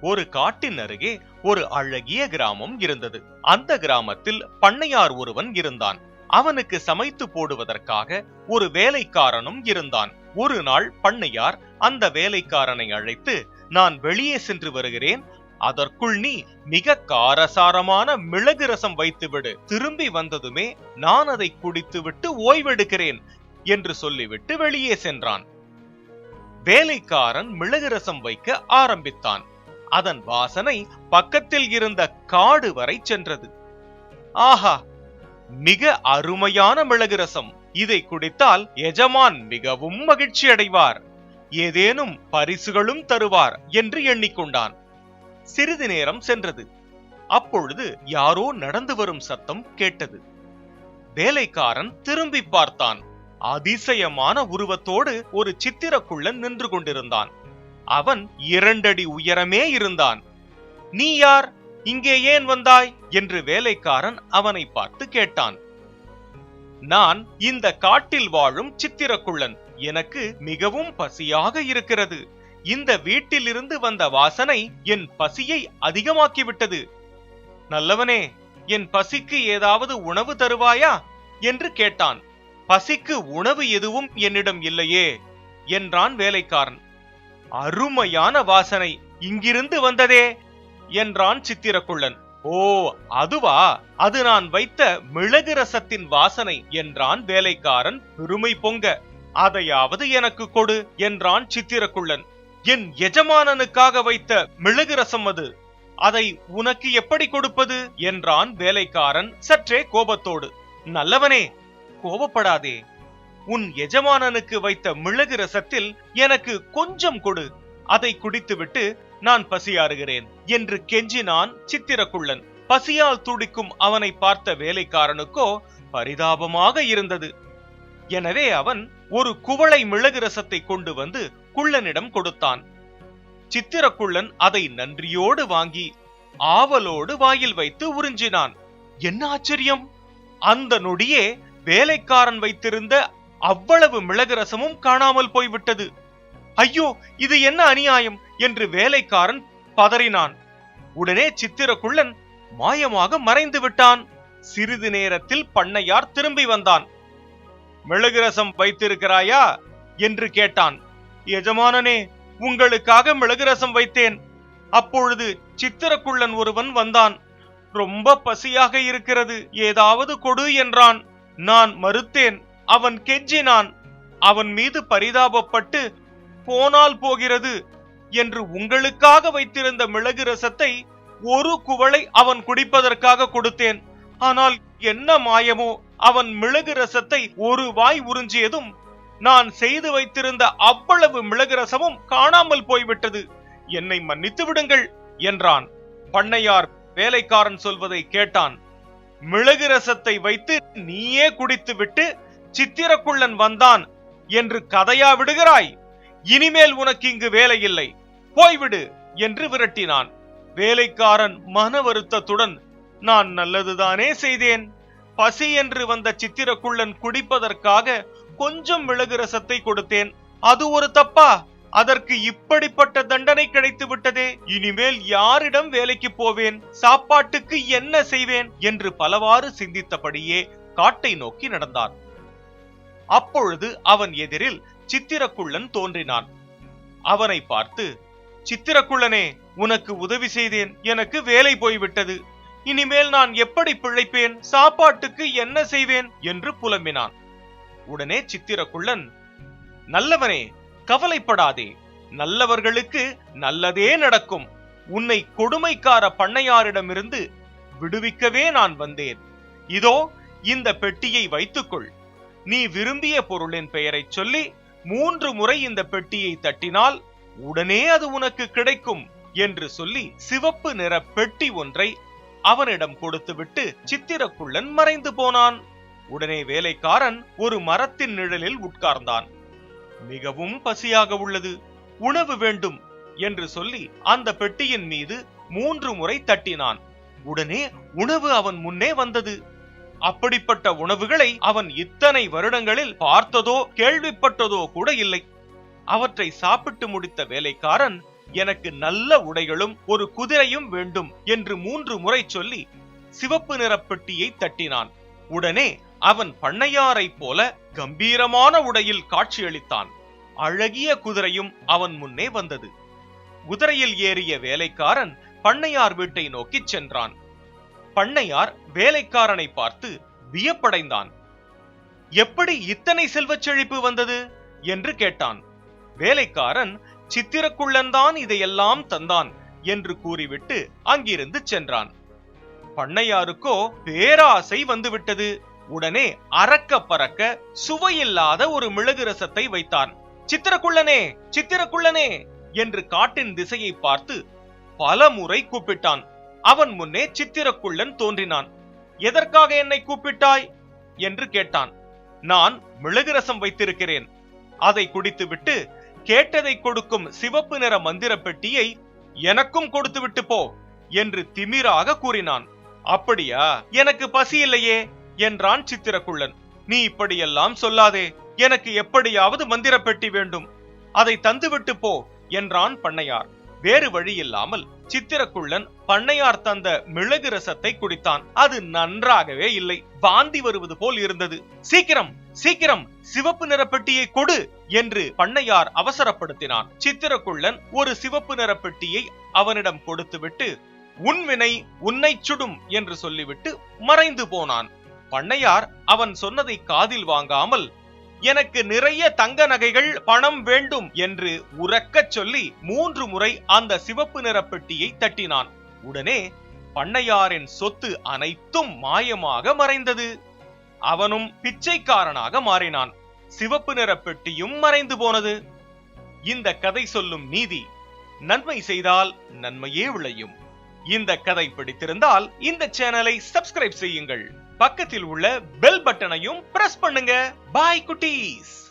ஒரு காட்டின் அருகே ஒரு அழகிய கிராமம் இருந்தது. அந்த கிராமத்தில் பண்ணையார் ஒருவன் இருந்தான். அவனுக்கு சமைத்து போடுவதற்காக ஒரு வேலைக்காரனும் இருந்தான். ஒரு நாள் பண்ணையார் அந்த வேலைக்காரனை அழைத்து நான் வெளியே சென்று வருகிறேன். அதற்குள் நீ மிக காரசாரமான மிளகு ரசம் வைத்துவிடு. திரும்பி வந்ததுமே நான் அதை குடித்துவிட்டு ஓய்வெடுக்கிறேன் என்று சொல்லிவிட்டு வெளியே சென்றான். வேலைக்காரன் மிளகு ரசம் வைக்க ஆரம்பித்தான். அதன் வாசனை பக்கத்தில் இருந்த காடு வரை சென்றது. ஆஹா மிக அருமையான மிளகு ரசம். இதை குடித்தால் எஜமான் மிகவும் மகிழ்ச்சி அடைவார். ஏதேனும் பரிசுகளும் தருவார் என்று எண்ணிக்கொண்டான். சிறிது நேரம் சென்றது. அப்பொழுது யாரோ நடந்து வரும் சத்தம் கேட்டது. வேலைக்காரன் திரும்பி பார்த்தான். அதிசயமான உருவத்தோடு ஒரு சித்திரக்குள்ளன் நின்று கொண்டிருந்தான். அவன் இரண்டடி உயரமே இருந்தான். நீ யார்? இங்கே ஏன் வந்தாய்? என்று வேலைக்காரன் அவனை பார்த்து கேட்டான். நான் இந்த காட்டில் வாழும் சித்திரக்குள்ளன். எனக்கு மிகவும் பசியாக இருக்கிறது. இந்த வீட்டிலிருந்து வந்த வாசனை என் பசியை அதிகமாக்கிவிட்டது. நல்லவனே என் பசிக்கு ஏதாவது உணவு தருவாயா? என்று கேட்டான். பசிக்கு உணவு எதுவும் என்னிடம் இல்லையே என்றான் வேலைக்காரன். அருமையான வாசனை இங்கிருந்து வந்ததே என்றான் சித்திரக்குள்ளன். ஓ அதுவா? அது நான் வைத்த மிளகு ரசத்தின் வாசனை என்றான் வேலைக்காரன் பெருமை பொங்க. அதையாவது எனக்கு கொடு என்றான் சித்திரக்குள்ளன். என் எஜமானனுக்காக வைத்த மிளகு ரசம் அது. அதை உனக்கு எப்படி கொடுப்பது? என்றான் வேலைக்காரன் சற்றே கோபத்தோடு. நல்லவனே கோபப்படாதே. உன் எஜமானனுக்கு வைத்த மிளகு ரசத்தில் எனக்கு கொஞ்சம் கொடு. அதை குடித்துவிட்டு நான் பசியாறுகிறேன் என்று கெஞ்சினான் சித்திரக்குள்ளன். பசியால் துடிக்கும் அவனை பார்த்த வேலைக்காரனுக்கோ பரிதாபமாக இருந்தது. எனவே அவன் ஒரு குவளை மிளகு ரசத்தை கொண்டு வந்து குள்ளனிடம் கொடுத்தான். சித்திரக்குள்ளன் அதை நன்றியோடு வாங்கி ஆவலோடு வாயில் வைத்து உறிஞ்சினான். என்ன ஆச்சரியம்? அந்த நொடியே வேலைக்காரன் வைத்திருந்த அவ்வளவு மிளகு ரசமும் காணாமல் போய்விட்டது. ஐயோ இது என்ன அநியாயம் என்று வேலைக்காரன் பதறினான். உடனே சித்திரக்குள்ளன் மாயமாக மறைந்து விட்டான். சிறிது நேரத்தில் பண்ணையார் திரும்பி வந்தான். மிளகு ரசம் வைத்திருக்கிறாயா? என்று கேட்டான். எஜமானனே உங்களுக்காக மிளகு ரசம் வைத்தேன். அப்பொழுது சித்திரக்குள்ளன் ஒருவன் வந்தான். ரொம்ப பசியாக இருக்கிறது ஏதாவது கொடு என்றான். நான் மறுத்தேன். அவன் கெஞ்சினான். அவன் மீது பரிதாபப்பட்டு போனால் போகிறது என்று உங்களுக்காக வைத்திருந்த மிளகு ரசத்தை ஒரு குவளை அவன் குடிப்பதற்காக கொடுத்தேன். ஆனால் என்ன மாயமோ அவன் மிளகு ரசத்தை ஒரு வாய் உறிஞ்சியதும் நான் செய்து வைத்திருந்த அவ்வளவு மிளகு ரசமும் காணாமல் போய்விட்டது. என்னை மன்னித்து விடுங்கள் என்றான். பண்ணையார் வேலைக்காரன் சொல்வதை கேட்டான். மிளகு ரசத்தை வைத்து நீயே குடித்துவிட்டு சித்திரக்குள்ளன் வந்தான் என்று கதையா விடுகிறாய்? இனிமேல் உனக்கு இங்கு வேலை இல்லை போய்விடு என்று விரட்டினான். வேலைக்காரன் மன வருத்தத்துடன் நான் நல்லதுதானே செய்தேன். பசி என்று வந்த சித்திரக்குள்ளன் குடிப்பதற்காக கொஞ்சம் மிளகு ரசத்தை கொடுத்தேன். அது ஒரு தப்பா? அதற்கு இப்படிப்பட்ட தண்டனை கிடைத்து விட்டதே. இனிமேல் யாரிடம் வேலைக்கு போவேன்? சாப்பாட்டுக்கு என்ன செய்வேன்? என்று பலவாறு சிந்தித்தபடியே காட்டை நோக்கி நடந்தான். அப்பொழுது அவன் எதிரில் சித்திரக்குள்ளன் தோன்றினான். அவனை பார்த்து சித்திரக்குள்ளனே உனக்கு உதவி செய்தேன். எனக்கு வேலை போய்விட்டது. இனிமேல் நான் எப்படி பிழைப்பேன்? சாப்பாட்டுக்கு என்ன செய்வேன்? என்று புலம்பினான். உடனே சித்திரக்குள்ளன் நல்லவனே கவலைப்படாதே. நல்லவர்களுக்கு நல்லதே நடக்கும். உன்னை கொடுமைக்கார பண்ணையாரிடமிருந்து விடுவிக்கவே நான் வந்தேன். இதோ இந்த பெட்டியை வைத்துக்கொள். நீ விரும்பிய பொருளின் பெயரைச் சொல்லி மூன்று முறை இந்த பெட்டியை தட்டினால் உடனே அது உனக்கு கிடைக்கும் என்று சொல்லி சிவப்பு நிற பெட்டி ஒன்றை அவனிடம் கொடுத்துவிட்டு சித்திரக்குள்ளன் மறைந்து போனான். உடனே வேலைக்காரன் ஒரு மரத்தின் நிழலில் உட்கார்ந்தான். மிகவும் பசியாக உள்ளது உணவு வேண்டும் என்று சொல்லி அந்த பெட்டியின் மீது மூன்று முறை தட்டினான். உடனே உணவு அவன் முன்னே வந்தது. அப்படிப்பட்ட உணவுகளை அவன் இத்தனை வருடங்களில் பார்த்ததோ கேள்விப்பட்டதோ கூட இல்லை. அவற்றை சாப்பிட்டு முடித்த வேலைக்காரன் எனக்கு நல்ல உடைகளும் ஒரு குதிரையும் வேண்டும் என்று மூன்று முறை சொல்லி சிவப்பு நிறப்பெட்டியை தட்டினான். உடனே அவன் பண்ணையாரைப் போல கம்பீரமான உடையில் காட்சியளித்தான். அழகிய குதிரையும் அவன் முன்னே வந்தது. குதிரையில் ஏறிய வேலைக்காரன் பண்ணையார் வீட்டை நோக்கிச் சென்றான். பண்ணையார் வேலைக்காரனை பார்த்து வியப்படைந்தான். எப்படி இத்தனை செல்வச் செழிப்பு வந்தது? என்று கேட்டான். வேலைக்காரன் சித்திரக்குள்ளன்தான் இதையெல்லாம் தந்தான் என்று கூறிவிட்டு அங்கிருந்து சென்றான். பண்ணையாருக்கோ பேராசை வந்துவிட்டது. உடனே அறக்க பறக்க சுவையில்லாத ஒரு மிளகு ரசத்தை வைத்தான். சித்திரக்குள்ளனே சித்திரக்குள்ளனே என்று காட்டின் திசையை பார்த்து பல முறை கூப்பிட்டான். அவன் முன்னே சித்திரக்குள்ளன் தோன்றினான். எதற்காக என்னை கூப்பிட்டாய்? என்று கேட்டான். நான் மிளகு ரசம் வைத்திருக்கிறேன். அதை குடித்துவிட்டு கேட்டதை கொடுக்கும் சிவப்பு நிற மந்திர பெட்டியை எனக்கும் கொடுத்துவிட்டு போ என்று திமிராக கூறினான். அப்படியா? எனக்கு பசி இல்லையே என்றான் சித்திரக்குள்ளன். நீ இப்படியெல்லாம் சொல்லாதே எனக்கு எப்படியாவது மந்திர பெட்டி வேண்டும். அதை தந்துவிட்டு போ என்றான் பண்ணையார். வேறு வழி இல்லாமல் சித்திரக்குள்ளன் பண்ணையார் தந்த மிளகு ரசத்தை குடித்தான். அது நன்றாகவே இல்லை. வாந்தி வருவது போல் இருந்தது. சீக்கிரம் சீக்கிரம் சிவப்பு நிறப்பெட்டியை கொடு என்று பண்ணையார் அவசரப்படுத்தினான். சித்திரக்குள்ளன் ஒரு சிவப்பு நிறப்பெட்டியை அவனிடம் கொடுத்துவிட்டு உன்வினை உன்னை சுடும் என்று சொல்லிவிட்டு மறைந்து போனான். பண்ணையார் அவன் சொன்னதை காதில் வாங்காமல் எனக்கு நிறைய தங்க நகைகள் பணம் வேண்டும் என்று உறக்கச் சொல்லி மூன்று முறை அந்த சிவப்பு நிற பெட்டியை தட்டினான். உடனே பண்ணையாரின் சொத்து அனைத்தும் மாயமாக மறைந்தது. அவனும் பிச்சைக்காரனாக மாறினான். சிவப்பு நிற பெட்டியும் மறைந்து போனது. இந்த கதை சொல்லும் நீதி நன்மை செய்தால் நன்மையே விளையும். இந்த கதை பிடித்திருந்தால் இந்த சேனலை சப்ஸ்கிரைப் செய்யுங்கள். பக்கத்தில் உள்ள பெல் பட்டனையும் பிரஸ் பண்ணுங்க. பாய் குட்டீஸ்.